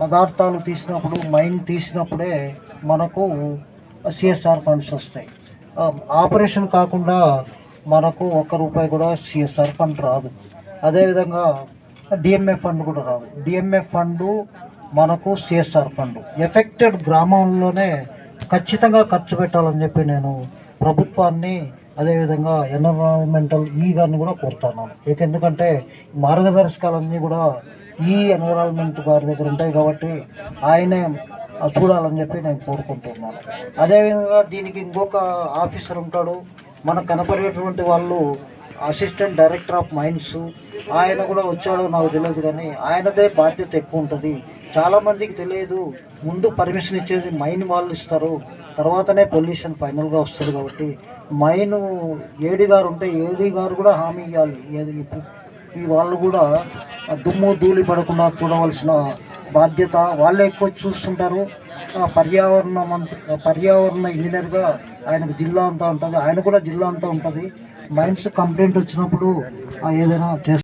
పదార్థాలు తీసినప్పుడు మైండ్ తీసినప్పుడే మనకు సిఎస్ఆర్ ఫండ్స్ వస్తాయి. ఆపరేషన్ కాకుండా మనకు ఒక్క రూపాయి కూడా సిఎస్ఆర్ ఫండ్ రాదు. అదేవిధంగా డిఎంఏ ఫండ్ కూడా రాదు. డిఎంఏ ఫండ్ మనకు సిఎస్ఆర్ ఫండ్. ఎఫెక్టెడ్ గ్రామంలోనే ఖచ్చితంగా ఖర్చు పెట్టాలని చెప్పి నేను ప్రభుత్వాన్ని అదేవిధంగా ఎన్విరాన్మెంటల్ ఈ గారిని కూడా కోరుతున్నాను. ఎందుకంటే మార్గదర్శకాలన్నీ కూడా ఈ ఎన్విరాన్మెంట్ గారి దగ్గర ఉంటాయి కాబట్టి ఆయనే చూడాలని చెప్పి నేను కోరుకుంటున్నాను. అదేవిధంగా దీనికి ఇంకొక ఆఫీసర్ ఉంటాడు. మనకు కనపడేటువంటి వాళ్ళు అసిస్టెంట్ డైరెక్టర్ ఆఫ్ మైన్స్ ఆయన కూడా వచ్చాడో నాకు తెలియదు కానీ ఆయనదే బాధ్యత ఎక్కువ ఉంటుంది. చాలామందికి తెలియదు. ముందు పర్మిషన్ ఇచ్చేది మైన్ వాళ్ళు ఇస్తారు. తర్వాతనే పొల్యూషన్ ఫైనల్గా వస్తుంది కాబట్టి మైన్ ఏడి గారు ఉంటే ఏడి గారు కూడా హామీ ఇవ్వాలి ఏది ఇప్పుడు ఈ వాళ్ళు కూడా దుమ్ము ధూళి పడకుండా చూడవలసిన బాధ్యత వాళ్ళే ఎక్కువ చూస్తుంటారు. ఆ పర్యావరణ మంత్రి పర్యావరణ ఇంజనీర్గా ఆయనకు జిల్లా అంతా ఉంటుంది. ఆయన కూడా జిల్లా అంతా ఉంటుంది. మైన్స్ కంప్లైంట్ వచ్చినప్పుడు ఏదైనా చేస్తారు